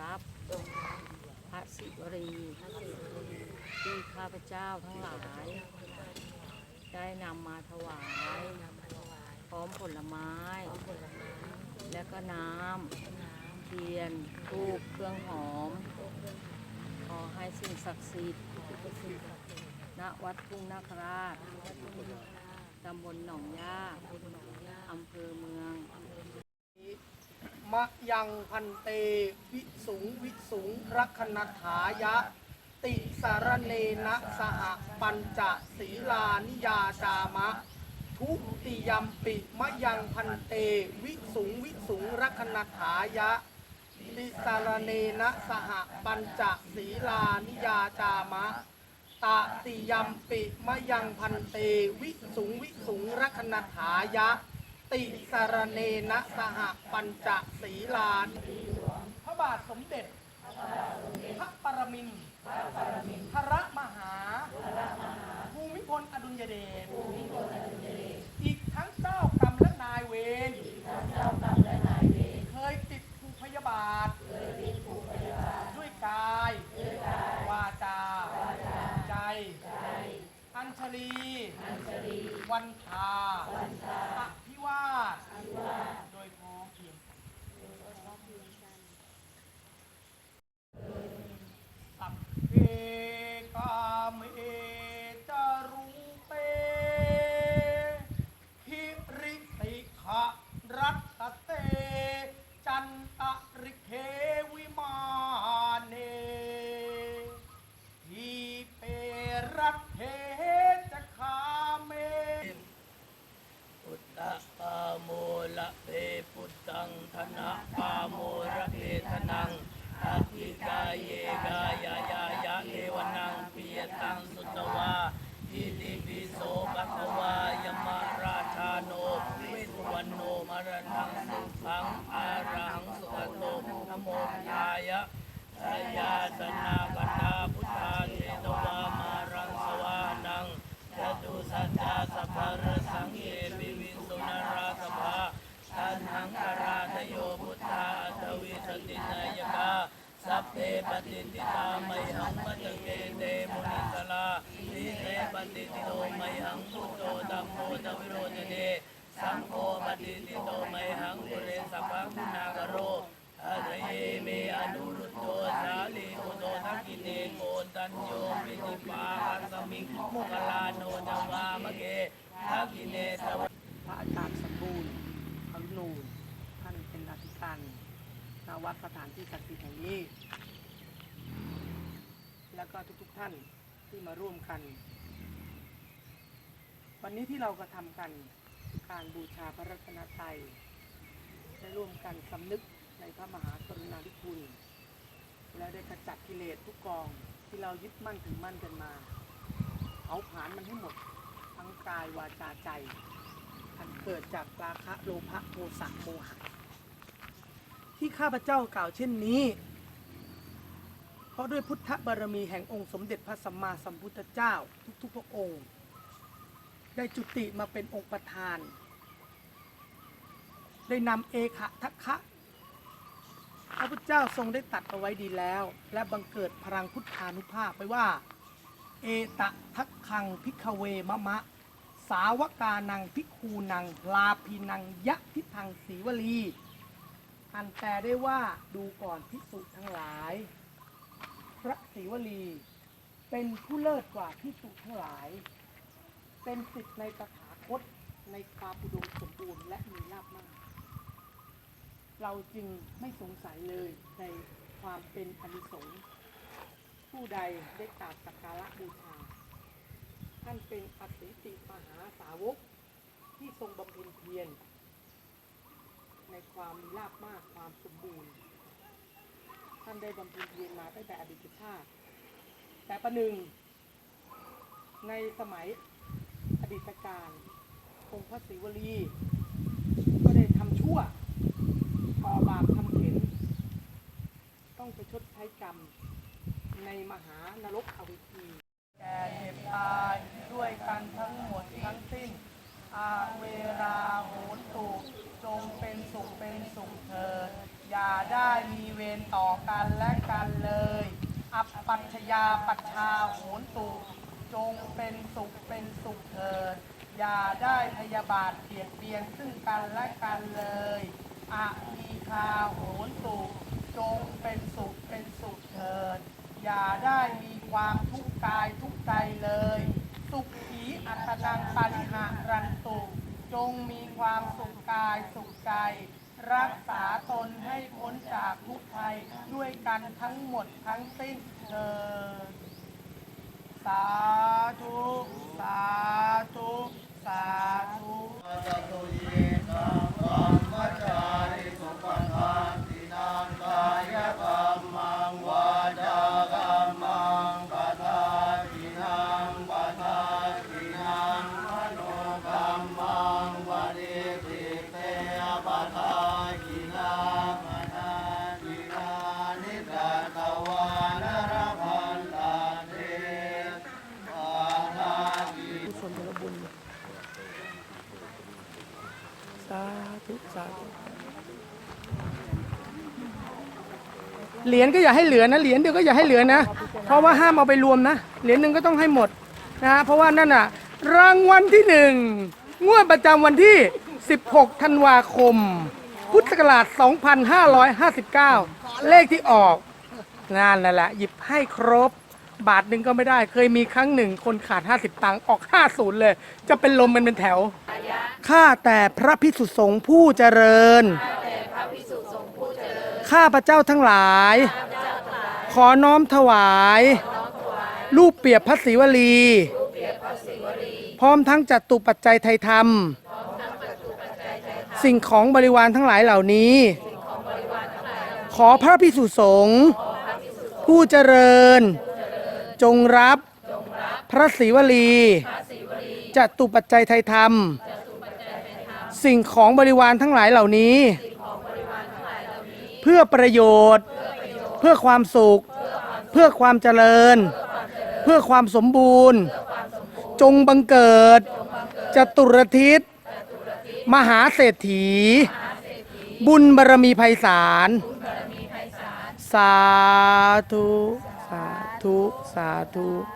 รับพระศิวรีที่ข้าพเจ้าทั้งหลาย ได้นำมาถวาย พร้อมผลไม้ และก็น้ำเทียนทูบเครื่องหอม ขอให้สิ่งศักดิ์สิทธิ์ณวัดทุ่งนาคราชตำบลหนองย่าอำเภอเมือง มะยังพันเต วิสุงวิสุงรักนัฐายะ ติสารเนนะสหปัญจศีลานิยาจามะ ทุติยมปิมะยังพันเต วิสุงวิสุงรักนัฐายะ ติสารเนนะสหปัญจศีลานิยาจามะตติยมปิมะยังพันเต วิสุงวิสุงรักนัฐายะ ติสารเนนะสหปัญจศีลาน พระบาทสมเด็จ พระปรมินทรมหา ภูมิพลอดุลยเดช อีกทั้งเจ้ากรรมและนายเวร เคยติดผูกพยาบาท ด้วยกาย วาจา ใจ อัญชลี วันทาอภิวาสโดยพร้อมเพรียงกันสัพเพกามเอจารุเปหิริติขะรัตเต จันตริเควิมาเน ทีเป รัตเทจะคาเมพุทธปาโมละเพพุทธังธนะปาโมระเพทนังอาทิกายเยกายายายะเอวนังปิยตังสุตวาอิติปิโสภะคะวายมาราชาโนเวสวรรณโนมรณังสุขังอารังสุขโตนโมทายะสยาสนา เกเตมุนิสลาสีเตปฏิติโตไมหังพุทโตตัมโมตวิโรจเนสังโฆปฏิติโตไมหังปุเรสัพพังคุณากโรอาทะเยเมอนุรุตโตสาลีโอโตทักกิเนโกตัญโยปิติปาคัสมิงมุคลาโนจวามะเกทักกิเนสวพระอาจารย์สมบูรณ์อรุณูนท่านเป็นอธิการณวัดสถานที่ศักดิ์สิทธิ์แห่งนี้ แล้วก็ทุกๆท่านที่มาร่วมกัน วันนี้ที่เรากระทำกันคือการบูชาพระรัตนตรัยได้ร่วมกันสำนึกในพระมหากรุณาธิคุณ และได้ขจัดกิเลสทุกกองที่เรายึดมั่นถึงมั่นกันมาเผาผลาญมันให้หมดทั้งกายวาจาใจอันเกิดจากราคะโลภะโทสะโมหะที่ข้าพเจ้ากล่าวเช่นนี้ เพราะด้วยพุทธบารมีแห่งองค์สมเด็จพระสัมมาสัมพุทธเจ้า ทุกๆพระองค์ ได้จุติมาเป็นองค์ประธาน ได้นำเอขะทัคะพระพุทธเจ้าทรงได้ตัดเอาไว้ดีแล้ว และบังเกิดพลังพุทธานุภาพไปว่า เอตะทักคังพิกขเวมะมะ สาวกานังพิกคูนัง ลาพีนังยะทิทังสีวลี อันแปลได้ว่าดูก่อนพิสุทั้งหลาย ระศรีวลี เป็นผู้เลิศกว่าพิสุทั้งหลาย เป็นสิทธิ์ในตถาคตในความอุดมสมบูรณ์และมีลาภมาก เราจึงไม่สงสัยเลยในความเป็นอนิสงส์ผู้ใดได้กราบสักการะบูชา ท่านเป็นอสิติมหาสาวกที่ทรงบำเพ็ญเพียรในความมีลาภมากความสมบูรณ์านได้บำเพ็ญเพียรมาตั้งแต่อดีตชาติ แต่ประหนึ่ง ในสมัยอดีตการองค์พระศิวลี ก็ได้ทำชั่วก่อบาปทำเข็น ต้องไปชดใช้กรรมในมหานรก เลยาปัชชาโหนตุจงเป็นสุขเป็นสุขเถิด อย่าได้พยาบาทเบียดเบียนซึ่งกันและกันเลยอะมีคาโหนตุจงเป็นสุขเป็นสุขเถิด อย่าได้มีความทุกข์กายทุกข์ใจเลย สุขีอัตนังปาริหารันตุ จงมีความสุขกายสุขใจ รักษาตนให้พ้นจากทุกภัยด้วยกันทั้งหมดทั้งสิ้นเถิดสาธุ สาธุ สาธุกุ สาธุสาธุเหรียญก็อย่าให้เหลือนะเหรียญเดียวก็อย่าให้เหลือนะ เพราะว่าห้ามเอาไปรวมนะเหรียญหนึ่งก็ต้องให้หมดนะเพราะว่านั่นน่ะ รางวัลที่หนึ่งงวดประจำวันที่ 16 ธันวาคม พุทธศักราช 2559 เลขที่ออกนั่นแหละหยิบให้ครบบาทหนึ่งก็ไม่ได้ เคยมีครั้งหนึ่งคนขาด 50 ตังค์ออก 50 เลย จะเป็นลมกันเป็นแถว ข้าแต่พระพิสุสงฆ์ผู้เจริญ ข้าพระเจ้าทั้งหลาย ขอน้อมถวาย รูปเปียบพระศิวลี พร้อมทั้งจัดตุปัจจัยไทยธรรม สิ่งของบริวารทั้งหลายเหล่านี้ ขอพระพิสุสงฆ์ผู้เจริญ จงรับพระศิวลีจัตุปัจจัยไทยธรรม สิ่งของบริวารทั้งหลายเหล่านี้ เพื่อประโยชน์ เพื่อความสุข เพื่อความเจริญ เพื่อความสมบูรณ์ จงบังเกิดจตุรทิศมหาเศรษฐี บุญบารมีไพศาล สาธุ สาธุ สาธุ